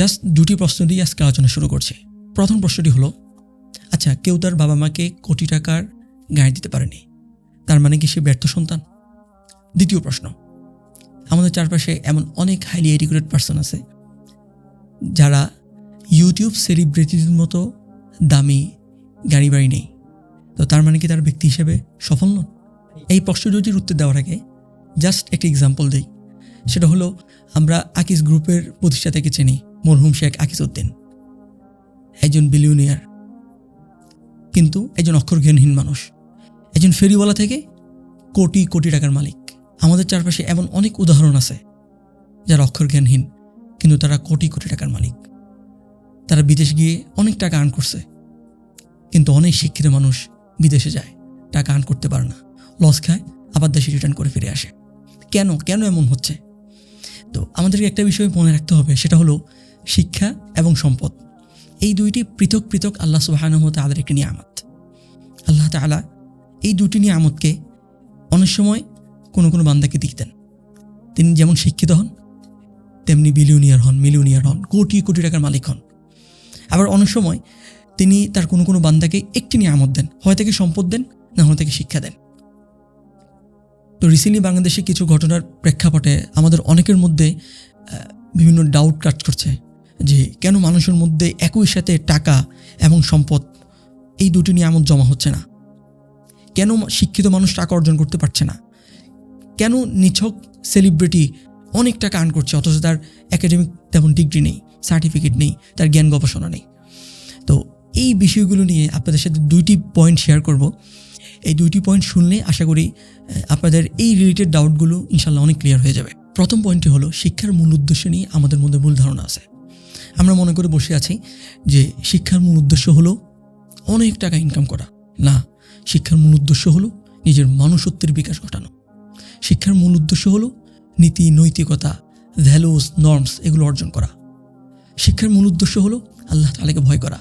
Just দুটি প্রশ্ন দিয়ে আজকে আলোচনা শুরু করছি। প্রথম প্রশ্নটি হলো আচ্ছা কেউ তার বাবা মাকে কোটি টাকার গাড়ি দিতে পারেনি। তার মানে কি সে ব্যর্থ সন্তান? দ্বিতীয় প্রশ্ন, আমাদের চারপাশে এমন অনেক হাইলি এডুকেটেড পার্সন আছে যারা ইউটিউব সেলিব্রিটির মতো দামি গাড়ি বাড়ি নেই। তো তার মানে কি তার ব্যক্তি হিসেবে সফল নন? এই প্রশ্ন দুটির উত্তর দেওয়ার আগে জাস্ট একটি এক্সাম্পল দিই। সেটা হলো, আমরা আকিস গ্রুপের প্রতিষ্ঠাতাকে চিনি। মরহুম শেখ আকিস উদ্দিন একজন বিলিয়নিয়ার, কিন্তু একজন অক্ষরজ্ঞানহীন মানুষ। একজন ফেরিওয়ালা থেকে কোটি কোটি টাকার মালিক। আমাদের চারপাশে এমন অনেক উদাহরণ আছে যারা অক্ষরজ্ঞানহীন, কিন্তু তারা কোটি কোটি টাকার মালিক। তারা বিদেশ গিয়ে অনেক টাকা আর্ন করছে, কিন্তু অনেক শিক্ষিত মানুষ বিদেশে যায়, টাকা আর্ন করতে পারে না। লস খায়, আবার দেশে রিটার্ন করে ফিরে আসে। কেন? কেন এমন হচ্ছে? তো আমাদেরকে একটা বিষয় মনে রাখতে হবে, সেটা হলো শিক্ষা এবং সম্পদ। এই দুইটি পৃথক পৃথক আল্লাহ সুবাহানুহ তাদের একটি নিয়ামত। আল্লাহ তালা এই দুটি নিয়ামতকে অনেক সময় কোনো কোনো বান্দাকে দিতেন তিনি যেমন শিক্ষিত হন, তেমনি বিলিয়নিয়ার হন মিলিয়নিয়ার হন, কোটি কোটি টাকার মালিক হন। আবার অনেক সময় তিনি তার কোনো কোনো বান্দাকে একটি নিয়ামত দেন, হয় তাকে সম্পদ দেন, না হয় তাকে শিক্ষা দেন। তো রিসেন্টলি বাংলাদেশে কিছু ঘটনার প্রেক্ষাপটে আমাদের অনেকের মধ্যে বিভিন্ন ডাউট কাজ করছে। যে কেন মানুষের মধ্যে একই সাথে টাকা এবং সম্পদ, এই দুটি নিয়ামত জমা হচ্ছে না? কেন শিক্ষিত মানুষ টাকা অর্জন করতে পারছে না? কেন নিছক সেলিব্রিটি অনেক টাকা আর্ন করছে, অথচ তার একাডেমিক তেমন ডিগ্রি নেই সার্টিফিকেট নেই, তার জ্ঞান গবেষণা নেই? তো এই বিষয়গুলো নিয়ে আপনাদের সাথে দুইটি পয়েন্ট শেয়ার করব। এই দুইটি পয়েন্ট শুনলে আশা করি আপনাদের এই রিলেটেড ডাউটগুলো ইনশাল্লাহ অনেক ক্লিয়ার হয়ে যাবে। প্রথম পয়েন্টটি হলো, শিক্ষার মূল উদ্দেশ্য নিয়ে আমাদের মধ্যে ভুল ধারণা আছে। আমরা মনে করে বসে আছি যে শিক্ষার মূল উদ্দেশ্য হলো অনেক টাকা ইনকাম করা। না, শিক্ষার মূল উদ্দেশ্য হলো নিজের মানুষত্বের বিকাশ ঘটানো। শিক্ষার মূল উদ্দেশ্য হলো নীতি, নৈতিকতা ভ্যালুস নর্মস এগুলো অর্জন করা। শিক্ষার মূল উদ্দেশ্য হলো আল্লাহ তালাকে ভয় করা।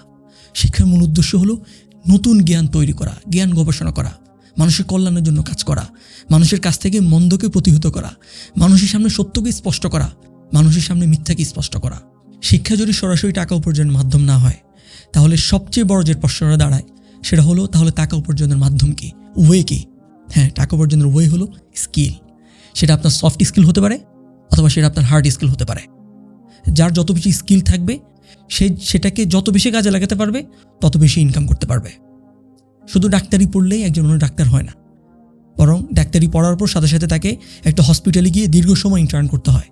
শিক্ষার মূল উদ্দেশ্য হলো নতুন জ্ঞান তৈরি করা, জ্ঞান গবেষণা করা, মানুষের কল্যাণের জন্য কাজ করা, মানুষের কাছ থেকে মন্দকে প্রতিহত করা, মানুষের সামনে সত্যকে স্পষ্ট করা, মানুষের সামনে মিথ্যাকে স্পষ্ট করা। শিক্ষা যদি সরাসরি টাকা উপার্জনের মাধ্যম না হয়, তাহলে সবচেয়ে বড় যে প্রশ্নটা দাঁড়ায়, সেটা হলো, তাহলে টাকা উপার্জনের মাধ্যম কি? ওয়ে কি? হ্যাঁ টাকা উপার্জনের ওয়ে হলো স্কিল সেটা আপনার সফট স্কিল হতে পারে, অথবা সেটা আপনার হার্ড স্কিল হতে পারে। যার যত বেশি স্কিল থাকবে, সে সেটাকে যত বেশি কাজে লাগাতে পারবে, তত বেশি ইনকাম করতে পারবে। শুধু ডাক্তারি পড়লেই একজন মানুষ ডাক্তার হয় না। বরং ডাক্তারি পড়ার পর সাথে সাথে তাকে একটা হসপিটালে গিয়ে দীর্ঘ সময় ইন্টার্ন করতে হয়।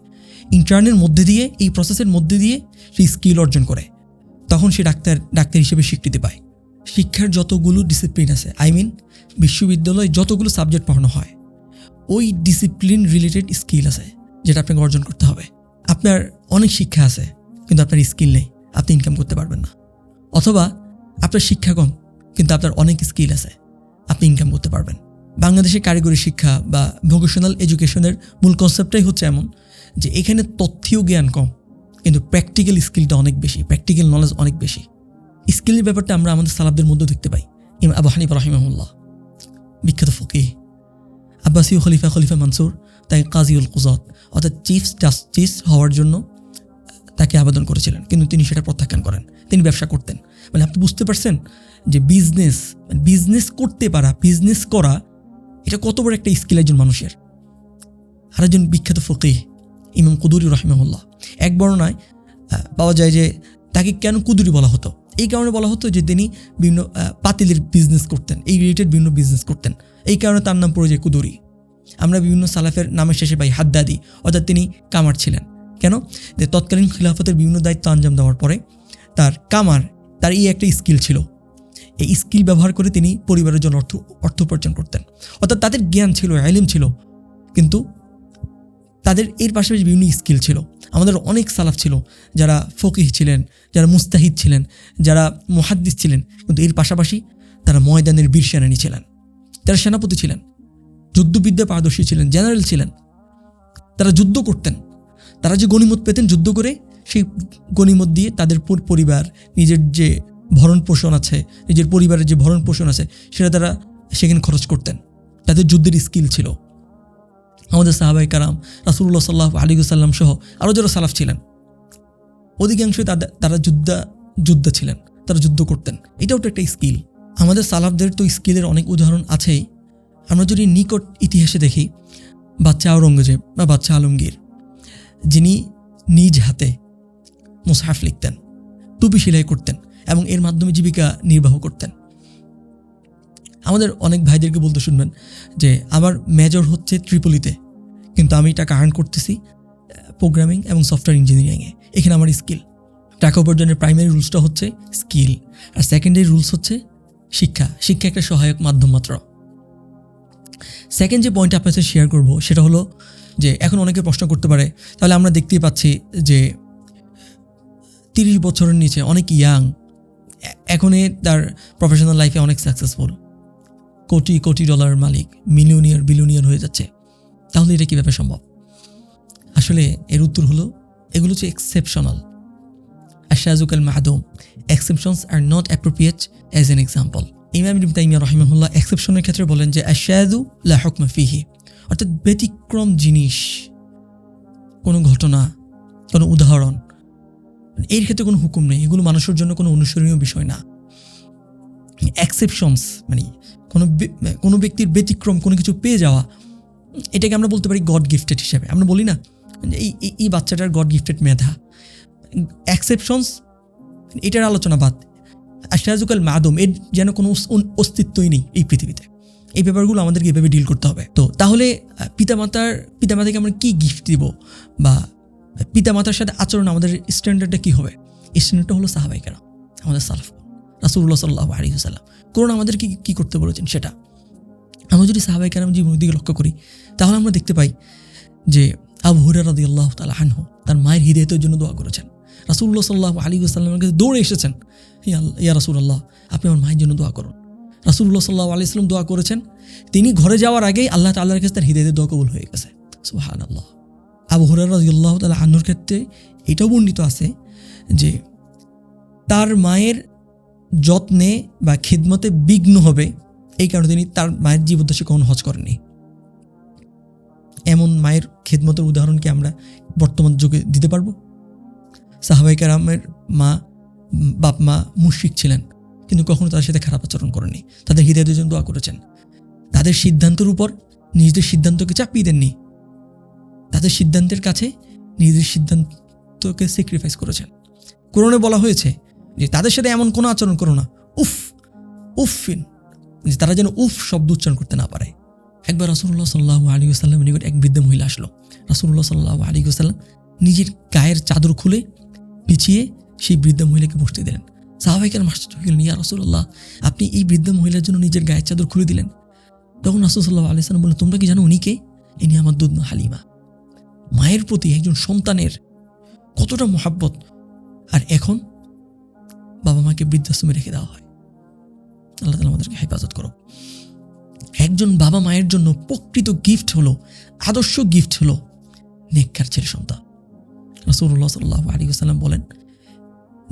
ইন্টার্নের মধ্যে দিয়ে, এই প্রসেসের মধ্যে দিয়ে সে স্কিল অর্জন করে। তখন সে ডাক্তার ডাক্তার হিসেবে স্বীকৃতি পায়। শিক্ষার যতগুলো ডিসিপ্লিন আছে আই মিন বিশ্ববিদ্যালয়ে যতগুলো সাবজেক্ট পড়ানো হয়, ওই ডিসিপ্লিন রিলেটেড স্কিল আছে যেটা আপনাকে অর্জন করতে হবে। আপনার অনেক শিক্ষা আছে, কিন্তু আপনার স্কিল নেই, আপনি ইনকাম করতে পারবেন না। অথবা আপনার শিক্ষা কম, কিন্তু আপনার অনেক স্কিল আছে, আপনি ইনকাম করতে পারবেন। বাংলাদেশের কারিগরি শিক্ষা বা ভোকেশনাল এডুকেশনের মূল কনসেপ্টটাই হচ্ছে এমন যে এখানে তথ্যীয় জ্ঞান কম, কিন্তু প্র্যাকটিক্যাল স্কিলটা অনেক বেশি প্র্যাকটিক্যাল নলেজ অনেক বেশি। স্কিলের ব্যাপারটা আমরা আমাদের সালাবদের মধ্যেও দেখতে পাই। ইম আবু হানিফ রহিমাহুল্লাহ, বিখ্যাত ফকিহ। আব্বাসীয় খলিফা খলিফা মানসুর তাই কাজীউল কুজত অর্থাৎ চিফ জাস্টিস হওয়ার জন্য তাকে আবেদন করেছিলেন। কিন্তু তিনি সেটা প্রত্যাখ্যান করেন। তিনি ব্যবসা করতেন। মানে আপনি বুঝতে পারছেন যে বিজনেস বিজনেস করতে পারা বিজনেস করা, এটা কত বড় একটা স্কিল একজন মানুষের। আরেকজন বিখ্যাত ফকিহ ইমাম কুদুরি রহিমাহুল্লাহ। এক বর্ণনায় আহ, পাওয়া যায় যে তাকে কেন কুদুরি বলা হতো? এই কারণে বলা হতো যে তিনি বিভিন্ন পাতিলের বিজনেস করতেন এই রিলেটেড বিভিন্ন বিজনেস করতেন। এই কারণে তার নাম পড়ে যায় কুদুরি। আমরা বিভিন্ন সালাফের নামের শেষে পাই হাদ্দাদি অর্থাৎ তিনি কামার ছিলেন। কেন? যে তৎকালীন খিলাফতের বিভিন্ন দায়িত্ব আঞ্জাম দেওয়ার পরে তার কামার তার এই একটা স্কিল ছিল। এই স্কিল ব্যবহার করে তিনি পরিবারের জন্য অর্থ অর্থ উপার্জন করতেন। অর্থাৎ তাদের জ্ঞান ছিল আইলিম ছিল। কিন্তু তাদের এর পাশাপাশি বিভিন্ন স্কিল ছিল। আমাদের অনেক সালাফ ছিল যারা ফকিহ ছিলেন, যারা মুস্তাহিদ ছিলেন, যারা মুহাদ্দিস ছিলেন, কিন্তু এর পাশাপাশি তারা ময়দানের বীর সেনানী ছিলেন, তারা সেনাপতি ছিলেন, যুদ্ধবিদ্যা পারদর্শী ছিলেন, জেনারেল ছিলেন। তারা যুদ্ধ করতেন। তারা যে গণিমত পেতেন যুদ্ধ করে, সেই গণিমত দিয়ে তাদের পরিবার, নিজের যে ভরণ পোষণ আছে, নিজের পরিবারের যে ভরণ পোষণ আছে, সেটা তারা সেখানে খরচ করতেন। তাদের যুদ্ধের স্কিল ছিল। আমাদের সাহাবাই কারাম রাসুল্লাহ সাল্লাহ আলী সাল্লাম সহ আরও যারা সালাফ ছিলেন, অধিকাংশই তাদের তারা যুদ্ধা, যোদ্ধা ছিলেন, তারা যুদ্ধ করতেন। এটাও তো একটা স্কিল। আমাদের সালাফদের তো স্কিলের অনেক উদাহরণ আছেই। আমরা যদি নিকট ইতিহাসে দেখি, বাচ্চা আওরঙ্গজেব বা বাচ্চা আলমগীর, যিনি নিজ হাতে মুসাহাফ লিখতেন, টুপি সেলাই করতেন এবং এর মাধ্যমে জীবিকা নির্বাহ করতেন। আমাদের অনেক ভাইদেরকে বলতে শুনবেন যে আমার মেজর হচ্ছে ত্রিপলিতে, কিন্তু আমি টাকা আর্ন করতেছি প্রোগ্রামিং এবং সফটওয়্যার ইঞ্জিনিয়ারিংয়ে এখানে আমার স্কিল টাকা উপার্জনের প্রাইমারি রুলসটা হচ্ছে স্কিল আর সেকেন্ডারি রুলস হচ্ছে শিক্ষা। শিক্ষা একটা সহায়ক মাধ্যম মাত্র। সেকেন্ড যে পয়েন্ট আপনার সাথে শেয়ার করব, সেটা হলো যে এখন অনেকে প্রশ্ন করতে পারে, তাহলে আমরা দেখতেই পাচ্ছি যে তিরিশ বছরের নিচে অনেক ইয়াং এখনই তার প্রফেশনাল লাইফে অনেক সাকসেসফুল কোটি কোটি ডলার মালিক, মিলিয়নিয়ার, বিলিয়নিয়ার হয়ে যাচ্ছে। তাহলে এটা কীভাবে সম্ভব? আসলে এর উত্তর হলো, এগুলো হচ্ছে এক্সেপশনাল আশাজুকাল মাহাদুম exceptions are not appropriate as an example ইমাম ইবনে তাইমিয়া রহিমাহুল্লাহ এক্সেপশনের ক্ষেত্রে বলেন যে আশাদু লা হুকমা ফিহি। অর্থাৎ ব্যতিক্রম জিনিস, কোনো ঘটনা, কোনো উদাহরণ, এর ক্ষেত্রে কোনো হুকুম নেই। এগুলো মানুষের জন্য কোনো অনুসরণীয় বিষয় না। অ্যাকসেপশনস মানে কোনো কোনো ব্যক্তির ব্যতিক্রম, কোনো কিছু পেয়ে যাওয়া, এটাকে আমরা বলতে পারি গড গিফটেড হিসেবে। আমরা বলি না এই, এই- বাচ্চাটার গড গিফটেড মেধা। অ্যাকসেপশনস এটার আলোচনা বাদ। আশাজুকাল মাদম, এর যেন কোনো অস্তিত্বই নেই এই পৃথিবীতে। এই ব্যাপারগুলো আমাদেরকে এভাবে ডিল করতে হবে। তো তাহলে পিতামাতার, পিতামাতাকে আমরা কি গিফট দিব? বা পিতামাতার সাথে আচরণ আমাদের স্ট্যান্ডার্ডটা কী হবে? স্ট্যান্ডার্ডটা হলো সাহাবাই কেন আমাদের সালাফ। রাসুল্লাহ সাল্লাহ আলী সাল্লাম করোনা আমাদেরকে কি- করতে বলেছেন? সেটা। আমরা যদি সাহাবাই কেরাম জীবনের দিকে লক্ষ্য করি, তাহলে আমরা দেখতে পাই যে আবু হুরা রাদি আল্লাহ তালা আনহু তার মায়ের হৃদয়তের জন্য দোয়া করেছেন। রাসুল্লাহ সাল্লাহ আলী সাল্লামের কাছে দৌড়ে এসেছেন। ইয়া আল্লাহ- ইয়া রাসুল্লাহ আপনি আমার মায়ের জন্য দোয়া করুন। রাসুল্লাহ সাল্লাহ আলি সাল্লাম দোয়া করেছেন। তিনি ঘরে যাওয়ার আগেই আল্লাহ তাল্লাহর কাছে তার হৃদয়তের দোয়া কবুল হয়ে গেছে। সুহান আল্লাহ আবু হুরার রাজিউল্লাহ তালা আন্নুর ক্ষেত্রে এটাও বর্ণিত আছে যে তার মায়ের যত্নে বা খিদমতে বিঘ্ন হবে, এই কারণে তিনি তার মায়ের জীবদ্দশে কখনো হজ করেননি। এমন মায়ের খেদমতের উদাহরণ কি আমরা বর্তমান যুগে দিতে পারব? সাহাবাই কারামের মা, বাপ মা মুশরিক ছিলেন, কিন্তু কখনো তার সাথে খারাপ আচরণ করেনি তাদের হৃদয়ের জন্য দোয়া করেছেন। তাদের সিদ্ধান্তের উপর নিজেদের সিদ্ধান্তকে চাপিয়ে দেননি। তাদের সিদ্ধান্তের কাছে নিজেদের সিদ্ধান্তকে স্যাক্রিফাইস করেছেন। কোরআনে বলা হয়েছে যে তাদের সাথে এমন কোনো আচরণ করো না। উফ উফিন যে তারা যেন উফ শব্দ উচ্চারণ করতে না পারে। একবার রাসুল্লাহ সাল্লাহ আলী আসাল্লামের নিকট এক বৃদ্ধ মহিলা আসলো। রাসুল্লাহ সাল্লাহ আলী আসাল্লাম নিজের গায়ের চাদর খুলে পিছিয়ে সেই বৃদ্ধ মহিলাকে বসতে দিলেন। সাহাবাইকার মাস্টার গেলেন ইয়া রসুল্লাহ আপনি এই বৃদ্ধ মহিলার জন্য নিজের গায়ের চাদর খুলে দিলেন? তখন রাসুল সাল্লাহ আলি সাল্লাম বললেন, তোমরা কি জানো উনি কে? ইনি আমার দুধ হালিমা। মায়ের প্রতি একজন সন্তানের কতটা মহাব্বত। আর এখন বাবা মাকে বৃদ্ধাশ্রমে রেখে দেওয়া হয়। আল্লাহ তালা আমাদেরকে হেফাজত করো একজন বাবা মায়ের জন্য প্রকৃত গিফট হলো, আদর্শ গিফট হলো নেককার ছেলে সন্তান। রসুল্লাহ সাল্লাহ আলী সাল্লাম বলেন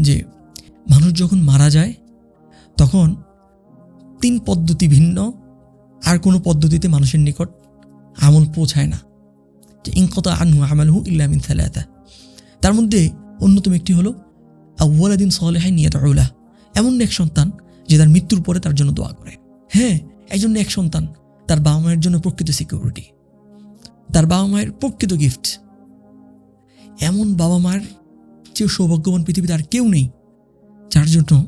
যে, মানুষ যখন মারা যায়, তখন তিন পদ্ধতি ভিন্ন, আর কোনো পদ্ধতিতে মানুষের নিকট আমল পৌঁছায় না। যে ইনকতা আনহু আমালহু ইল্লামিন সালাতা। তার মধ্যে অন্যতম একটি হলো আউ্লাদিন সলেহাই নিয়ে তাউলা এমন এক সন্তান যে তার মৃত্যুর পরে তার জন্য দোয়া করে। হ্যাঁ একজন এক সন্তান তার বাবা মায়ের জন্য প্রকৃত সিকিউরিটি তার বাবা মায়ের প্রকৃত গিফট এমন বাবা মার চেয়ে সৌভাগ্যবান পৃথিবীতে আর কেউ নেই যার জন্য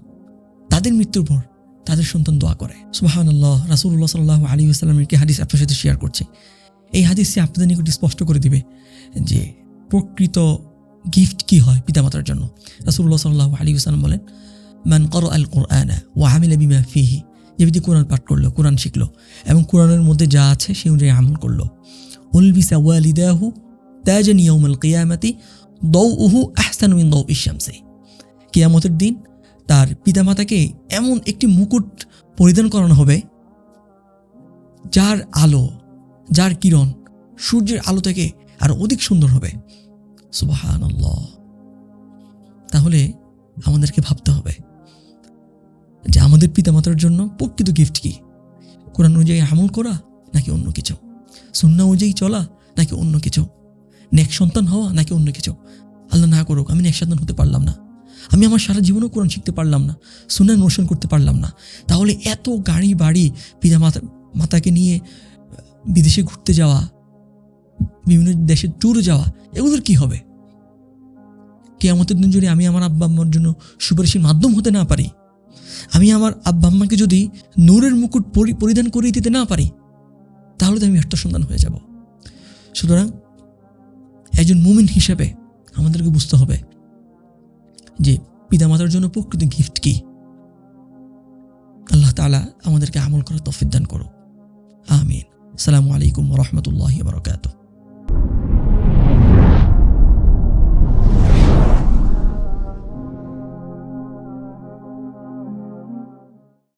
তাদের মৃত্যুর পর তাদের সন্তান দোয়া করে। সুবাহান আল্লাহ রাসুল্লাহ সাল্লাহ আলী আসসালামের একটি হাদিস আপনার সাথে শেয়ার করছে। এই হাদিসটি আপনাদের নিকট স্পষ্ট করে দিবে যে প্রকৃত গিফট কি হয় পিতামাতার জন্য? রাসুল্লাহ সাল্লাহ আলী আসসালাম বলেন, মান কর আল কোরআনা ও আমিলা বিমা ফিহি যে ব্যক্তি কোরআন পাঠ করল, কোরআন শিখলো এবং কোরআনের মধ্যে যা আছে সে অনুযায়ী আমল করল। উলবিসা ওয়ালিদাহু তাজান ইয়াউমাল কিয়ামাতি দৌউহু আহসানু মিন দৌ ইশামসি কিয়ামতের দিন তার পিতামাতাকে এমন একটি মুকুট পরিধান করানো হবে, যার আলো, যার কিরণ সূর্যের আলো থেকে আরও অধিক সুন্দর হবে। সুবাহান তাহলে আমাদেরকে ভাবতে হবে যে আমাদের পিতামাতার জন্য প্রকৃত গিফট কি? কোরআন অনুযায়ী আমল করা নাকি অন্য কিছু? সুন্না অনুযায়ী চলা নাকি অন্য কিছু? নেক সন্তান হওয়া নাকি অন্য কিছু? আল্লাহ না করুক, আমি নেক সন্তান হতে পারলাম না। আমি আমার সারা জীবনও কোরআন শিখতে পারলাম না সুনান অনুসরণ করতে পারলাম না। তাহলে এত গাড়ি বাড়ি পিতা মাতা মাতাকে নিয়ে বিদেশে ঘুরতে যাওয়া বিভিন্ন দেশে ট্যুরে যাওয়া, এগুলোর কি হবে? কেয়ামতের দিন যদি আমি আমার আব্বা আম্মার জন্য সুপারিশের মাধ্যম হতে না পারি, আমি আমার আব্বা আম্মাকে যদি নূরের মুকুট পরি- পরিধান করিয়ে দিতে না পারি, তাহলে তো আমি সন্তান হয়ে যাব। সুতরাং একজন মুমিন হিসেবে আমাদেরকে বুঝতে হবে যে পিতামাতার জন্য প্রকৃত গিফট কি। আল্লাহ তাআলা আমাদেরকে আমল করার তফিক দান করো আমিন। আসসালামু আলাইকুম রহমতুল্লাহ বারকাতুহ।